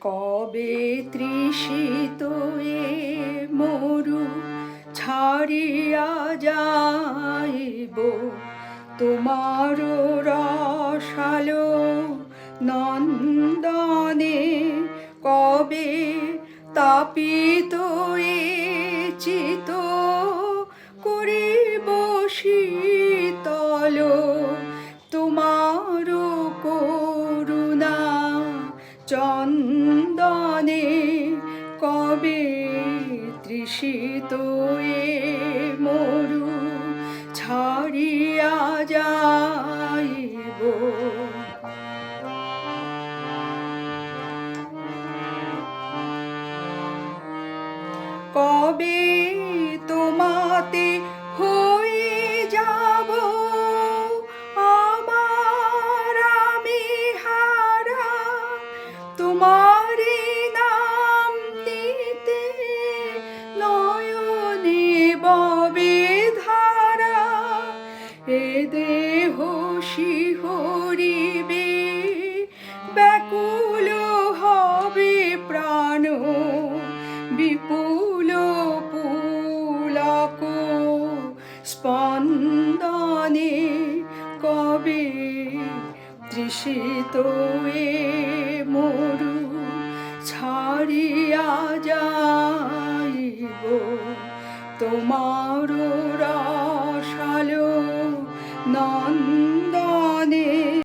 কবে তৃষিত এ মরু ছাড়িয়া যাইব তোমার রসালো নন্দনে কবে তাপিত এ চিত করিব শীতল? তোমার করুণা চন্দনে তৃষিত মরু ছাড়িয়া যাইব। কবে শিহরিবে ব্যাকুল হবে প্রাণ বিপুল পুলক স্পন্দনে কবে তৃষিত এ মরু ছাড়িয়া যাইব তোমার 넌